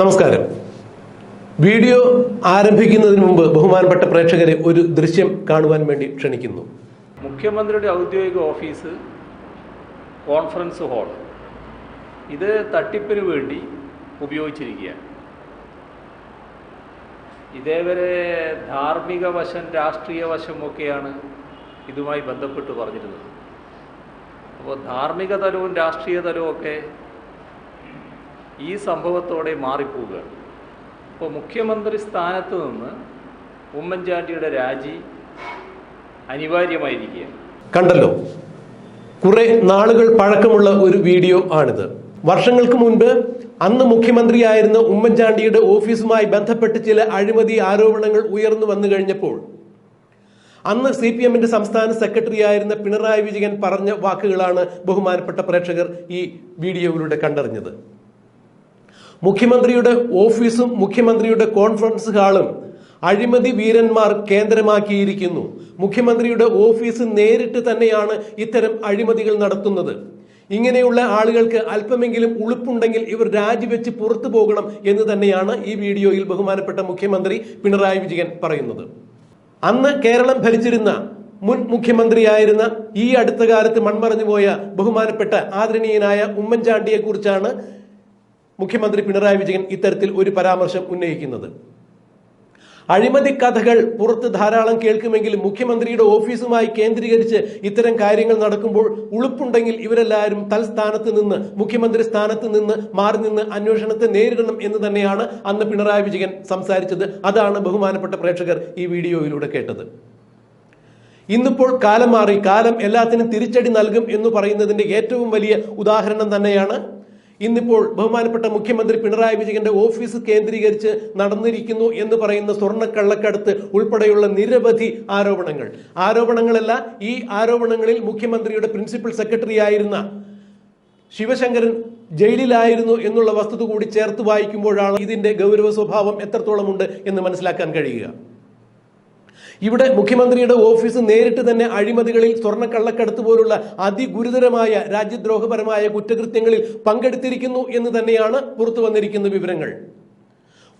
നമസ്കാരം. വീഡിയോ ആരംഭിക്കുന്നതിന് മുമ്പ് ബഹുമാനപ്പെട്ട പ്രേക്ഷകരെ ഒരു ദൃശ്യം കാണുവാൻ വേണ്ടി ക്ഷണിക്കുന്നു. മുഖ്യമന്ത്രിയുടെ ഔദ്യോഗിക ഓഫീസ് കോൺഫറൻസ് ഹാൾ. ഇത് തട്ടിപ്പിന് വേണ്ടി ഉപയോഗിച്ചിരിക്കുകയാണ്. ഇതേവരെ ധാർമ്മിക വശം രാഷ്ട്രീയ വശമൊക്കെയാണ് ഇതുമായി ബന്ധപ്പെട്ട് പറഞ്ഞിരുന്നത്. അപ്പോൾ ധാർമ്മിക തലവും രാഷ്ട്രീയ തലവും ഒക്കെ ഈ സംഭവത്തോടെ മാറിപ്പോവുകയാണ് അപ്പോൾ മുഖ്യമന്ത്രി സ്ഥാനത്ത് നിന്ന് ഉമ്മൻചാണ്ടിയുടെ രാജി അനിവാര്യമായിരിക്കുകയാണ്. കണ്ടല്ലോ. കുറെ നാളുകൾ പഴക്കമുള്ള ഒരു വീഡിയോ ആണിത്. വർഷങ്ങൾക്ക് മുൻപ് അന്ന് മുഖ്യമന്ത്രിയായിരുന്ന ഉമ്മൻചാണ്ടിയുടെ ഓഫീസുമായി ബന്ധപ്പെട്ട് ചില അഴിമതി ആരോപണങ്ങൾ ഉയർന്നു വന്നു കഴിഞ്ഞപ്പോൾ അന്ന് സി പി എമ്മിന്റെ സംസ്ഥാന സെക്രട്ടറി ആയിരുന്ന പിണറായി വിജയൻ പറഞ്ഞ വാക്കുകളാണ് ബഹുമാനപ്പെട്ട പ്രേക്ഷകർ ഈ വീഡിയോയിലൂടെ കണ്ടറിഞ്ഞത്. മുഖ്യമന്ത്രിയുടെ ഓഫീസും മുഖ്യമന്ത്രിയുടെ കോൺഫറൻസ് ഹാളും അഴിമതി വീരന്മാർ കേന്ദ്രമാക്കിയിരിക്കുന്നു. മുഖ്യമന്ത്രിയുടെ ഓഫീസ് നേരിട്ട് തന്നെയാണ് ഇത്തരം അഴിമതികൾ നടത്തുന്നത്. ഇങ്ങനെയുള്ള ആളുകൾക്ക് അല്പമെങ്കിലും ഉളുപ്പുണ്ടെങ്കിൽ ഇവർ രാജിവെച്ച് പുറത്തു പോകണം എന്ന് തന്നെയാണ് ഈ വീഡിയോയിൽ ബഹുമാനപ്പെട്ട മുഖ്യമന്ത്രി പിണറായി വിജയൻ പറയുന്നത്. അന്ന് കേരളം ഭരിച്ചിരുന്ന മുൻ മുഖ്യമന്ത്രിയായിരുന്ന ഈ അടുത്ത കാലത്ത് മൺമറഞ്ഞുപോയ ബഹുമാനപ്പെട്ട ആദരണീയനായ ഉമ്മൻചാണ്ടിയെ കുറിച്ചാണ് മുഖ്യമന്ത്രി പിണറായി വിജയൻ ഇത്തരത്തിൽ ഒരു പരാമർശം ഉന്നയിക്കുന്നത്. അഴിമതി കഥകൾ പുറത്ത് ധാരാളം കേൾക്കുമെങ്കിലും മുഖ്യമന്ത്രിയുടെ ഓഫീസുമായി കേന്ദ്രീകരിച്ച് ഇത്തരം കാര്യങ്ങൾ നടക്കുമ്പോൾ ഉളുപ്പുണ്ടെങ്കിൽ ഇവരെല്ലാവരും തൽസ്ഥാനത്ത് നിന്ന് മുഖ്യമന്ത്രി സ്ഥാനത്ത് നിന്ന് മാറി നിന്ന് അന്വേഷണത്തെ നേരിടണം എന്ന് തന്നെയാണ് അന്ന് പിണറായി വിജയൻ സംസാരിച്ചത്. അതാണ് ബഹുമാനപ്പെട്ട പ്രേക്ഷകർ ഈ വീഡിയോയിലൂടെ കേട്ടത്. ഇന്നിപ്പോൾ കാലം മാറി കാലം എല്ലാത്തിനും തിരിച്ചടി നൽകും എന്ന് പറയുന്നതിന്റെ ഏറ്റവും വലിയ ഉദാഹരണം തന്നെയാണ് ഇന്നിപ്പോൾ ബഹുമാനപ്പെട്ട മുഖ്യമന്ത്രി പിണറായി വിജയന്റെ ഓഫീസ് കേന്ദ്രീകരിച്ച് നടന്നിരിക്കുന്നു എന്ന് പറയുന്ന സ്വർണക്കള്ളക്കടത്ത് ഉൾപ്പെടെയുള്ള നിരവധി ആരോപണങ്ങൾ. ആരോപണങ്ങളല്ല ഈ ആരോപണങ്ങളിൽ മുഖ്യമന്ത്രിയുടെ പ്രിൻസിപ്പൽ സെക്രട്ടറി ആയിരുന്ന ശിവശങ്കരൻ ജയിലിലായിരുന്നു എന്നുള്ള വസ്തുത കൂടി ചേർത്ത് വായിക്കുമ്പോഴാണ് ഇതിന്റെ ഗൗരവ സ്വഭാവം എത്രത്തോളമുണ്ട് എന്ന് മനസ്സിലാക്കാൻ കഴിയുക. ഇവിടെ മുഖ്യമന്ത്രിയുടെ ഓഫീസ് നേരിട്ട് തന്നെ അഴിമതികളിൽ സ്വർണക്കള്ളക്കടത്ത് പോലുള്ള അതിഗുരുതരമായ രാജ്യദ്രോഹപരമായ കുറ്റകൃത്യങ്ങളിൽ പങ്കെടുത്തിരിക്കുന്നു എന്ന് തന്നെയാണ് പുറത്തു വന്നിരിക്കുന്ന വിവരങ്ങൾ.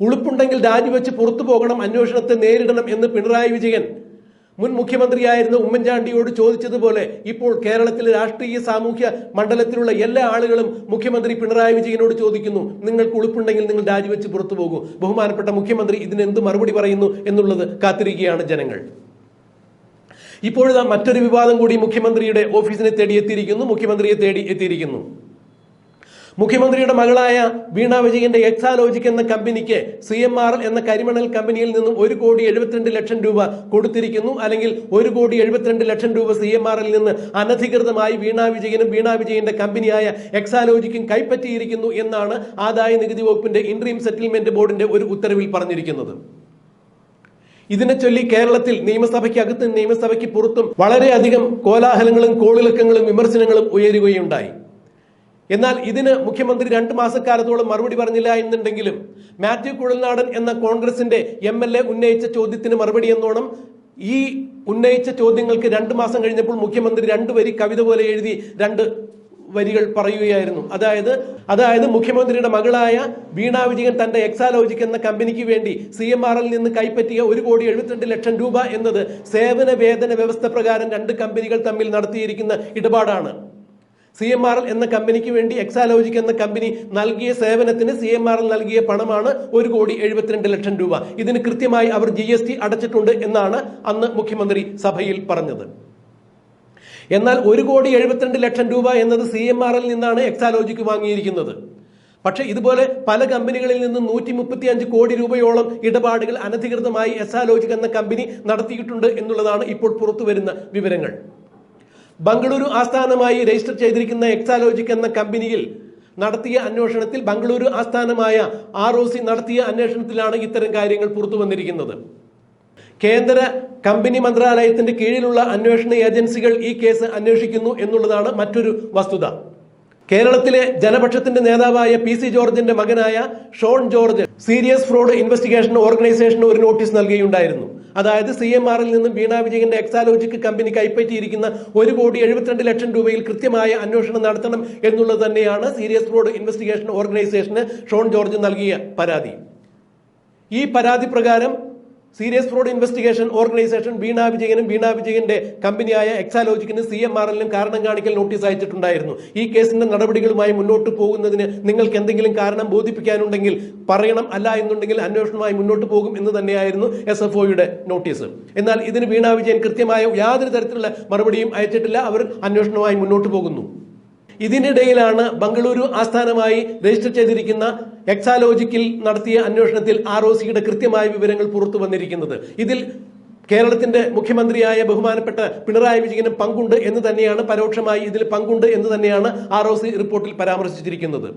ഉളുപ്പുണ്ടെങ്കിൽ രാജിവെച്ച് പുറത്തു പോകണം അന്വേഷണത്തെ നേരിടണം എന്ന് പിണറായി വിജയൻ മുൻ മുഖ്യമന്ത്രിയായിരുന്ന ഉമ്മൻചാണ്ടിയോട് ചോദിച്ചതുപോലെ ഇപ്പോൾ കേരളത്തിലെ രാഷ്ട്രീയ സാമൂഹ്യ മണ്ഡലത്തിലുള്ള എല്ലാ ആളുകളും മുഖ്യമന്ത്രി പിണറായി വിജയനോട് ചോദിക്കുന്നു. നിങ്ങൾക്ക് ഉളുപ്പുണ്ടെങ്കിൽ നിങ്ങൾ രാജിവെച്ച് പുറത്തു പോകൂ. ബഹുമാനപ്പെട്ട മുഖ്യമന്ത്രി ഇതിനെന്ത് മറുപടി പറയുന്നു എന്നുള്ളത് കാത്തിരിക്കുകയാണ് ജനങ്ങൾ. ഇപ്പോഴത്തെ മറ്റൊരു വിവാദം കൂടി മുഖ്യമന്ത്രിയുടെ ഓഫീസിനെ തേടി എത്തിയിരിക്കുന്നു. മുഖ്യമന്ത്രിയെ തേടി എത്തിയിരിക്കുന്നു. മുഖ്യമന്ത്രിയുടെ മകളായ വീണ വിജയന്റെ എക്സാലോജിക് എന്ന കമ്പനിക്ക് സി എം ആർ എന്ന കരിമണൽ കമ്പനിയിൽ നിന്നും ഒരു കോടി എഴുപത്തിരണ്ട് ലക്ഷം രൂപ കൊടുത്തിരിക്കുന്നു. അല്ലെങ്കിൽ ഒരു കോടി എഴുപത്തിരണ്ട് ലക്ഷം രൂപ സി എം ആറിൽ നിന്ന് അനധികൃതമായി വീണ വിജയനും വീണ വിജയന്റെ കമ്പനിയായ എക്സാലോജിക്കും കൈപ്പറ്റിയിരിക്കുന്നു എന്നാണ് ആദായ നികുതി വകുപ്പിന്റെ ഇൻട്രീം സെറ്റിൽമെന്റ് ബോർഡിന്റെ ഒരു ഉത്തരവിൽ പറഞ്ഞിരിക്കുന്നത്. ഇതിനെ ചൊല്ലി കേരളത്തിൽ നിയമസഭയ്ക്ക് നിയമസഭയ്ക്കകത്തും നിയമസഭയ്ക്ക് പുറത്തും വളരെയധികം കോലാഹലങ്ങളും കോളിളക്കങ്ങളും വിമർശനങ്ങളും ഉയരുകയുണ്ടായി. എന്നാൽ ഇതിന് മുഖ്യമന്ത്രി രണ്ട് മാസക്കാലത്തോളം മറുപടി പറഞ്ഞില്ല എന്നുണ്ടെങ്കിലും മാത്യു കുഴൽനാടൻ എന്ന കോൺഗ്രസിന്റെ എം എൽ എ ഉന്നയിച്ച ചോദ്യത്തിന് മറുപടി എന്നോണം ഈ ഉന്നയിച്ച ചോദ്യങ്ങൾക്ക് രണ്ട് മാസം കഴിഞ്ഞപ്പോൾ മുഖ്യമന്ത്രി രണ്ട് വരി കവിത പോലെ എഴുതി രണ്ട് വരികൾ പറയുകയായിരുന്നു. അതായത് അതായത് മുഖ്യമന്ത്രിയുടെ മകളായ വീണ വിജയൻ തന്റെ എക്സാലോജിക് എന്ന കമ്പനിക്ക് വേണ്ടി സി എം ആറിൽ നിന്ന് കൈപ്പറ്റിയ ഒരു കോടി എഴുപത്തിരണ്ട് ലക്ഷം രൂപ എന്നത് സേവന വേതന വ്യവസ്ഥ പ്രകാരം രണ്ട് കമ്പനികൾ തമ്മിൽ നടത്തിയിരിക്കുന്ന ഇടപാടാണ്. സി എം ആർ എൽ എന്ന കമ്പനിക്ക് വേണ്ടി എക്സാലോജിക് എന്ന കമ്പനി നൽകിയ സേവനത്തിന് സി എം ആർ എൽ നൽകിയ പണമാണ് ഒരു കോടി എഴുപത്തിരണ്ട് ലക്ഷം രൂപ. ഇതിന് കൃത്യമായി അവർ ജി എസ് ടി അടച്ചിട്ടുണ്ട് എന്നാണ് അന്ന് മുഖ്യമന്ത്രി സഭയിൽ പറഞ്ഞത്. എന്നാൽ ഒരു കോടി എഴുപത്തിരണ്ട് ലക്ഷം രൂപ എന്നത് സി എം ആർ എൽ നിന്നാണ് എക്സാലോജിക്ക് വാങ്ങിയിരിക്കുന്നത്. പക്ഷെ ഇതുപോലെ പല കമ്പനികളിൽ നിന്നും നൂറ്റി മുപ്പത്തി അഞ്ച് കോടി രൂപയോളം ഇടപാടുകൾ അനധികൃതമായി എസാലോജിക് എന്ന കമ്പനി നടത്തിയിട്ടുണ്ട് എന്നുള്ളതാണ് ഇപ്പോൾ പുറത്തുവരുന്ന വിവരങ്ങൾ. ബംഗളൂരു ആസ്ഥാനമായി രജിസ്റ്റർ ചെയ്തിരിക്കുന്ന എക്സാലോജിക് എന്ന കമ്പനിയിൽ നടത്തിയ അന്വേഷണത്തിൽ ബംഗളൂരു ആസ്ഥാനമായ ആർ ഒ സി നടത്തിയ അന്വേഷണത്തിലാണ് ഇത്തരം കാര്യങ്ങൾ പുറത്തു വന്നിരിക്കുന്നത്. കേന്ദ്ര കമ്പനി മന്ത്രാലയത്തിന്റെ കീഴിലുള്ള അന്വേഷണ ഏജൻസികൾ ഈ കേസ് അന്വേഷിക്കുന്നു എന്നുള്ളതാണ് മറ്റൊരു വസ്തുത. കേരളത്തിലെ ജനപക്ഷത്തിന്റെ നേതാവായ പി സി ജോർജിന്റെ മകനായ Shone George serious fraud investigation ഓർഗനൈസേഷന് ഒരു നോട്ടീസ് നൽകുകയുണ്ടായിരുന്നു അതായത് സി എം ആറിൽ നിന്നും വീണ വിജയന്റെ എക്സാലോജിക് കമ്പനി കൈപ്പറ്റിയിരിക്കുന്ന ഒരു കോടി എഴുപത്തിരണ്ട് ലക്ഷം രൂപയിൽ കൃത്യമായ അന്വേഷണം നടത്തണം എന്നുള്ളത് തന്നെയാണ് സീരിയസ് റോഡ് ഇൻവെസ്റ്റിഗേഷൻ ഓർഗനൈസേഷന് ഷോൺ ജോർജ് നൽകിയ പരാതി. ഈ പരാതി പ്രകാരം serious fraud investigation organisation Veena വിജയനും വീണ വിജയന്റെ കമ്പനിയായ എക്സാലോജിക്കിന് സി എം ആർ എല്ലിനും കാരണം കാണിക്കൽ നോട്ടീസ് അയച്ചിട്ടുണ്ടായിരുന്നു. ഈ കേസിന്റെ നടപടികളുമായി മുന്നോട്ട് പോകുന്നതിന് നിങ്ങൾക്ക് എന്തെങ്കിലും കാരണം ബോധിപ്പിക്കാനുണ്ടെങ്കിൽ പറയണം. അല്ല എന്നുണ്ടെങ്കിൽ അന്വേഷണവുമായി മുന്നോട്ട് പോകും എന്ന് തന്നെയായിരുന്നു എസ് എഫ് ഒയുടെ നോട്ടീസ്. എന്നാൽ ഇതിന് വീണ വിജയൻ കൃത്യമായ യാതൊരു തരത്തിലുള്ള മറുപടിയും അയച്ചിട്ടില്ല. അവർ അന്വേഷണവുമായി മുന്നോട്ട് പോകുന്നു. ഇതിനിടയിലാണ് ബംഗളൂരു ആസ്ഥാനമായി രജിസ്റ്റർ ചെയ്തിരിക്കുന്ന എക്സാലോജിക്കിൽ നടത്തിയ അന്വേഷണത്തിൽ ആർ ഒ സിയുടെ കൃത്യമായ വിവരങ്ങൾ പുറത്തു വന്നിരിക്കുന്നത്. ഇതിൽ കേരളത്തിന്റെ മുഖ്യമന്ത്രിയായ ബഹുമാനപ്പെട്ട പിണറായി വിജയനും പങ്കുണ്ട് എന്ന് തന്നെയാണ് പരോക്ഷമായി ഇതിൽ പങ്കുണ്ട് എന്ന് തന്നെയാണ് ആർ റിപ്പോർട്ടിൽ പരാമർശിച്ചിരിക്കുന്നത്.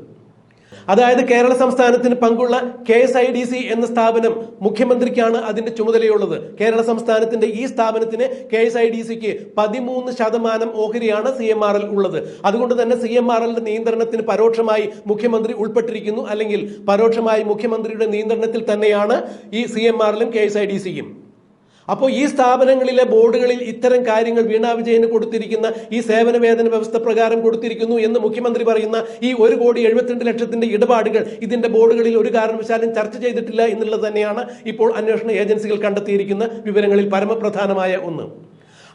അതായത് കേരള സംസ്ഥാനത്തിന് പങ്കുള്ള K S I D C എന്ന സ്ഥാപനം മുഖ്യമന്ത്രിക്കാണ് അതിന്റെ ചുമതലയുള്ളത്. കേരള സംസ്ഥാനത്തിന്റെ ഈ സ്ഥാപനത്തിന് കെ എസ് ഐ ഡി സിക്ക് പതിമൂന്ന് ശതമാനം ഓഹരിയാണ് സി എം ആർ എൽ ഉള്ളത്. അതുകൊണ്ട് തന്നെ സി എം ആർ എല്ലിന്റെ നിയന്ത്രണത്തിന് പരോക്ഷമായി മുഖ്യമന്ത്രി ഉൾപ്പെട്ടിരിക്കുന്നു. അല്ലെങ്കിൽ പരോക്ഷമായി മുഖ്യമന്ത്രിയുടെ നിയന്ത്രണത്തിൽ തന്നെയാണ് ഈ സി എം ആർ എല്ലും കെ എസ് ഐ ഡി സിയും അപ്പോൾ ഈ സ്ഥാപനങ്ങളിലെ ബോർഡുകളിൽ ഇത്തരം കാര്യങ്ങൾ വീണ വിജയന് കൊടുത്തിരിക്കുന്ന ഈ സേവന വേതന വ്യവസ്ഥ പ്രകാരം കൊടുത്തിരിക്കുന്നു എന്ന് മുഖ്യമന്ത്രി പറയുന്ന ഈ ഒരു കോടി എഴുപത്തിരണ്ട് ലക്ഷത്തിന്റെ ഇടപാടുകൾ ഇതിന്റെ ബോർഡുകളിൽ ഒരു കാരണവശാലും ചർച്ച ചെയ്തിട്ടില്ല എന്നുള്ളത് തന്നെയാണ് ഇപ്പോൾ അന്വേഷണ ഏജൻസികൾ കണ്ടെത്തിയിരിക്കുന്ന വിവരങ്ങളിൽ പരമപ്രധാനമായ ഒന്ന്.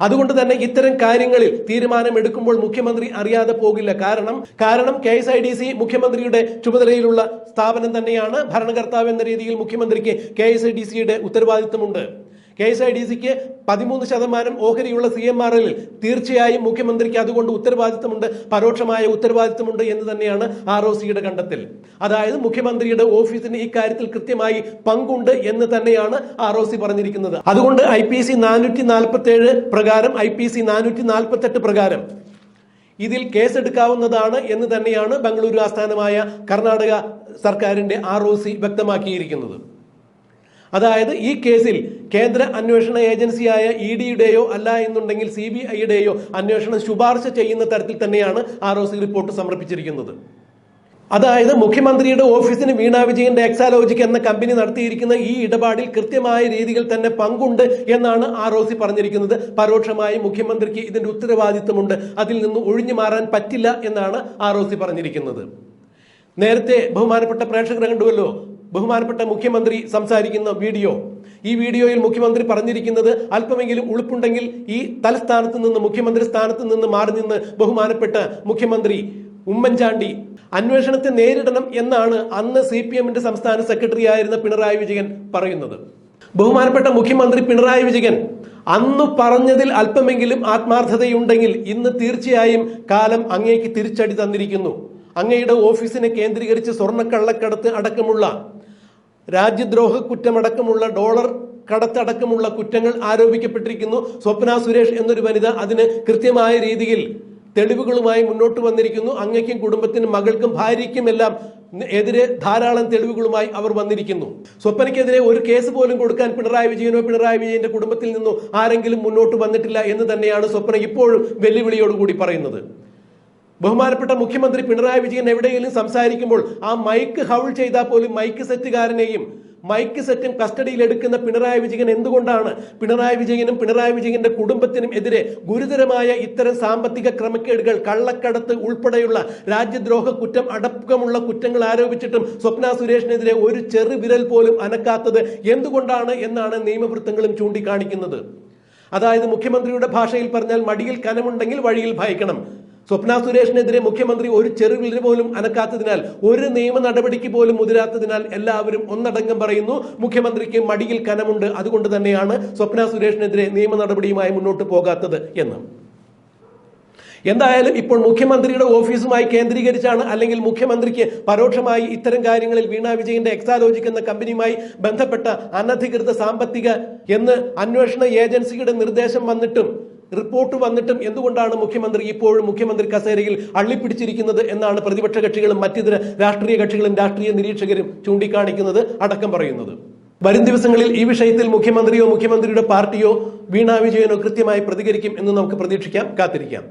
അതുകൊണ്ട് തന്നെ ഇത്തരം കാര്യങ്ങളിൽ തീരുമാനമെടുക്കുമ്പോൾ മുഖ്യമന്ത്രി അറിയാതെ പോകില്ല. കാരണം കാരണം K S I D C മുഖ്യമന്ത്രിയുടെ ചുമതലയിലുള്ള സ്ഥാപനം തന്നെയാണ് ഭരണകർത്താവ് എന്ന രീതിയിൽ മുഖ്യമന്ത്രിക്ക് കെ എസ് ഐ ഡി സിയുടെ ഉത്തരവാദിത്തമുണ്ട് കെ എസ് ഐ ഡി സിക്ക് പതിമൂന്ന് ശതമാനം ഓഹരിയുള്ള സി എം ആർ എല്ലിൽ തീർച്ചയായും മുഖ്യമന്ത്രിക്ക് അതുകൊണ്ട് ഉത്തരവാദിത്തമുണ്ട് പരോക്ഷമായ ഉത്തരവാദിത്തമുണ്ട് എന്ന് തന്നെയാണ് ആർ ഒ സിയുടെ കണ്ടെത്തൽ. അതായത് മുഖ്യമന്ത്രിയുടെ ഓഫീസിന് ഇക്കാര്യത്തിൽ കൃത്യമായി പങ്കുണ്ട് എന്ന് തന്നെയാണ് ആർ ഒ സി പറഞ്ഞിരിക്കുന്നത്. അതുകൊണ്ട് ഐ പി സി നാനൂറ്റി നാൽപ്പത്തി ഏഴ് പ്രകാരം ഐ പി സി നാനൂറ്റി നാൽപ്പത്തി എട്ട് പ്രകാരം ഇതിൽ കേസെടുക്കാവുന്നതാണ് എന്ന് തന്നെയാണ് ബംഗളൂരു ആസ്ഥാനമായ കർണാടക സർക്കാരിന്റെ ആർ വ്യക്തമാക്കിയിരിക്കുന്നത്. അതായത് ഈ കേസിൽ കേന്ദ്ര അന്വേഷണ ഏജൻസിയായ ഇ ഡിയുടെയോ അല്ല എന്നുണ്ടെങ്കിൽ സി ബി ഐയുടെയോ അന്വേഷണം ശുപാർശ ചെയ്യുന്ന തരത്തിൽ തന്നെയാണ് ആർ ഒ സി റിപ്പോർട്ട് സമർപ്പിച്ചിരിക്കുന്നത്. അതായത് മുഖ്യമന്ത്രിയുടെ ഓഫീസിന് വീണ വിജയന്റെ എക്സാലോജിക് എന്ന കമ്പനി നടത്തിയിരിക്കുന്ന ഈ ഇടപാടിൽ കൃത്യമായ രീതിയിൽ തന്നെ പങ്കുണ്ട് എന്നാണ് ആർ ഒ സി പറഞ്ഞിരിക്കുന്നത്. പരോക്ഷമായി മുഖ്യമന്ത്രിക്ക് ഇതിന്റെ ഉത്തരവാദിത്തമുണ്ട് അതിൽ നിന്ന് ഒഴിഞ്ഞു മാറാൻ പറ്റില്ല എന്നാണ് ആർ ഒ സി പറഞ്ഞിരിക്കുന്നത്. നേരത്തെ ബഹുമാനപ്പെട്ട പ്രേക്ഷകർ കണ്ടുവല്ലോ? ബഹുമാനപ്പെട്ട മുഖ്യമന്ത്രി സംസാരിക്കുന്ന വീഡിയോ. ഈ വീഡിയോയിൽ മുഖ്യമന്ത്രി പറഞ്ഞിരിക്കുന്നത് അല്പമെങ്കിലും ഉളുപ്പുണ്ടെങ്കിൽ ഈ തലസ്ഥാനത്ത് നിന്ന് മുഖ്യമന്ത്രി സ്ഥാനത്ത് നിന്ന് മാറി നിന്ന് ബഹുമാനപ്പെട്ട മുഖ്യമന്ത്രി ഉമ്മൻചാണ്ടി അന്വേഷണത്തെ നേരിടണം എന്നാണ് അന്ന് സി പി എമ്മിന്റെ സംസ്ഥാന സെക്രട്ടറി ആയിരുന്ന പിണറായി വിജയൻ പറയുന്നത്. ബഹുമാനപ്പെട്ട മുഖ്യമന്ത്രി പിണറായി വിജയൻ അന്ന് പറഞ്ഞതിൽ അല്പമെങ്കിലും ആത്മാർത്ഥതയുണ്ടെങ്കിൽ ഇന്ന് തീർച്ചയായും കാലം അങ്ങേക്ക് തിരിച്ചടി തന്നിരിക്കുന്നു. അങ്ങയുടെ ഓഫീസിനെ കേന്ദ്രീകരിച്ച് സ്വർണക്കള്ളക്കടത്ത് അടക്കമുള്ള രാജ്യദ്രോഹ കുറ്റമടക്കമുള്ള ഡോളർ കടത്തടക്കമുള്ള കുറ്റങ്ങൾ ആരോപിക്കപ്പെട്ടിരിക്കുന്നു. സ്വപ്ന സുരേഷ് എന്നൊരു വനിത അതിന് കൃത്യമായ രീതിയിൽ തെളിവുകളുമായി മുന്നോട്ട് വന്നിരിക്കുന്നു. അങ്ങയ്ക്കും കുടുംബത്തിനും മകൾക്കും ഭാര്യയ്ക്കും എല്ലാം എതിരെ ധാരാളം തെളിവുകളുമായി അവർ വന്നിരിക്കുന്നു. സ്വപ്നയ്ക്കെതിരെ ഒരു കേസ് പോലും കൊടുക്കാൻ പിണറായി വിജയനോ പിണറായി വിജയന്റെ കുടുംബത്തിൽ നിന്നോ ആരെങ്കിലും മുന്നോട്ട് വന്നിട്ടില്ല എന്ന് തന്നെയാണ് സ്വപ്ന ഇപ്പോഴും വെല്ലുവിളിയോടുകൂടി പറയുന്നത്. ബഹുമാനപ്പെട്ട മുഖ്യമന്ത്രി പിണറായി വിജയൻ എവിടെയെങ്കിലും സംസാരിക്കുമ്പോൾ ആ മൈക്ക് ഹൗൾ ചെയ്താൽ പോലും മൈക്ക് സെറ്റുകാരനെയും മൈക്ക് സെറ്റും കസ്റ്റഡിയിൽ എടുക്കുന്ന പിണറായി വിജയൻ എന്തുകൊണ്ടാണ് പിണറായി വിജയനും പിണറായി വിജയന്റെ കുടുംബത്തിനും എതിരെ ഗുരുതരമായ ഇത്തരം സാമ്പത്തിക ക്രമക്കേടുകൾ കള്ളക്കടത്ത് ഉൾപ്പെടെയുള്ള രാജ്യദ്രോഹ കുറ്റം അടക്കമുള്ള കുറ്റങ്ങൾ ആരോപിച്ചിട്ടും സ്വപ്ന സുരേഷിനെതിരെ ഒരു ചെറു വിരൽ പോലും അനക്കാത്തത് എന്തുകൊണ്ടാണ് എന്നാണ് നിയമവൃത്തങ്ങളും ചൂണ്ടിക്കാണിക്കുന്നത്. അതായത് മുഖ്യമന്ത്രിയുടെ ഭാഷയിൽ പറഞ്ഞാൽ മടിയിൽ കനമുണ്ടെങ്കിൽ വഴിയിൽ ഭയക്കണം. സ്വപ്ന സുരേഷിനെതിരെ മുഖ്യമന്ത്രി ഒരു ചെറുവിരൽ പോലും അനക്കാത്തതിനാൽ ഒരു നിയമ നടപടിക്ക് പോലും മുതിരാത്തതിനാൽ എല്ലാവരും ഒന്നടങ്കം പറയുന്നു മുഖ്യമന്ത്രിക്ക് മടിയിൽ കനമുണ്ട് അതുകൊണ്ട് തന്നെയാണ് സ്വപ്ന സുരേഷിനെതിരെ നിയമ നടപടിയുമായി മുന്നോട്ട് പോകാത്തത് എന്ന്. എന്തായാലും ഇപ്പോൾ മുഖ്യമന്ത്രിയുടെ ഓഫീസുമായി കേന്ദ്രീകരിച്ചാണ് അല്ലെങ്കിൽ മുഖ്യമന്ത്രിക്ക് പരോക്ഷമായി ഇത്തരം കാര്യങ്ങളിൽ വീണ വിജയന്റെ എക്സാലോജിക് എന്ന കമ്പനിയുമായി ബന്ധപ്പെട്ട അനധികൃത സാമ്പത്തിക എന്ന് അന്വേഷണ ഏജൻസിയുടെ നിർദ്ദേശം വന്നിട്ടും റിപ്പോർട്ട് വന്നിട്ടും എന്തുകൊണ്ടാണ് മുഖ്യമന്ത്രി ഇപ്പോഴും മുഖ്യമന്ത്രി കസേരയിൽ അള്ളിപ്പിടിച്ചിരിക്കുന്നത് എന്നാണ് പ്രതിപക്ഷ കക്ഷികളും മറ്റിതര രാഷ്ട്രീയ കക്ഷികളും രാഷ്ട്രീയ നിരീക്ഷകരും ചൂണ്ടിക്കാണിക്കുന്നത് അടക്കം പറയുന്നത്. വരും ദിവസങ്ങളിൽ ഈ വിഷയത്തിൽ മുഖ്യമന്ത്രിയോ മുഖ്യമന്ത്രിയുടെ പാർട്ടിയോ വീണ വിജയനോ കൃത്യമായി പ്രതികരിക്കും എന്ന് നമുക്ക് പ്രതീക്ഷിക്കാം. കാത്തിരിക്കാം.